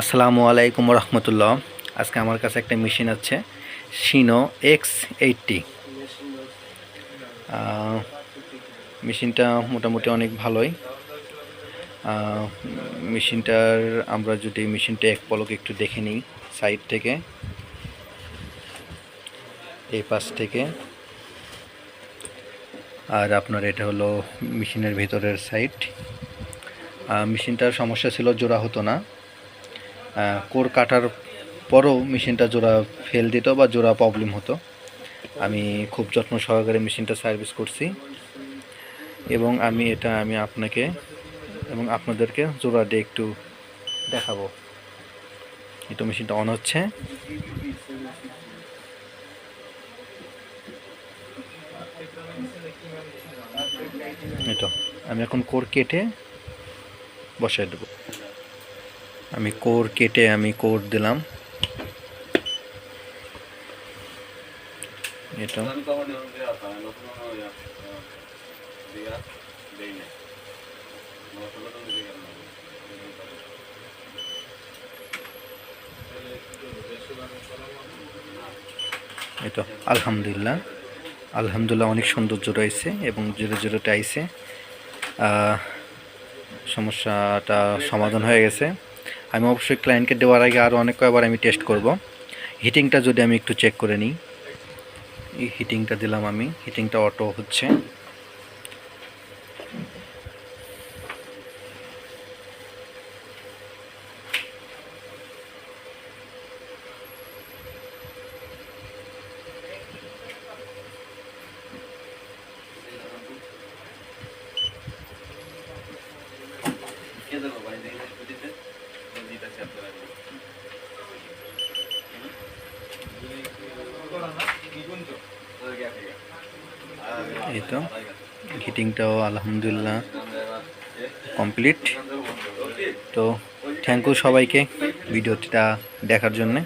আসসালামু আলাইকুম রহমতুল্লাহ। আজকে আমার কাছে একটা মেশিন আছে সিনো এক্স এইটটি মেশিনটা মোটামুটি অনেক ভালোই। মেশিনটার আমরা যদি মেশিনটা এক পলক একটু দেখে নিই সাইড থেকে, এই পাশ থেকে। আর আপনার এটা হলো মেশিনের ভিতরের সাইড মেশিনটার সমস্যা ছিল, জোড়া হতো না। কোর কাটার পরও মেশিনটা জোড়া ফেল দিত বা জোড়া প্রবলেম হতো। আমি খুব যত্ন সহকারে মেশিনটা সার্ভিস করছি। এবং আমি এটা আমি আপনাকে এবং আপনাদেরকে জোড়া দিয়ে একটু দেখাবো। এটা মেশিনটা অন হচ্ছে। এটা আমি এখন কোর কেটে বসাই দেবো। আমি কোর কেটে আমি কোর দিলাম। এটা। আলহামদুলিল্লাহ। আলহামদুলিল্লাহ অনেক সৌন্দর্য রয়েছে এবং জিরো জিরোটা আইছে আহ, সমস্যাটা সমাধান হয়ে গেছে। আমি অবশ্যই ক্লায়েন্টকে দেওয়ার আগে আরও অনেক কয়েকবার আমি টেস্ট করব। হিটিংটা যদি আমি একটু চেক করে নিই। এই হিটিংটা দিলাম আমি। হিটিংটা অটো হচ্ছে। এই তো। হিটিংটাও আলহামদুলিল্লাহ কমপ্লিট তো থ্যাংক ইউ সবাইকে ভিডিওটা দেখার জন্যে।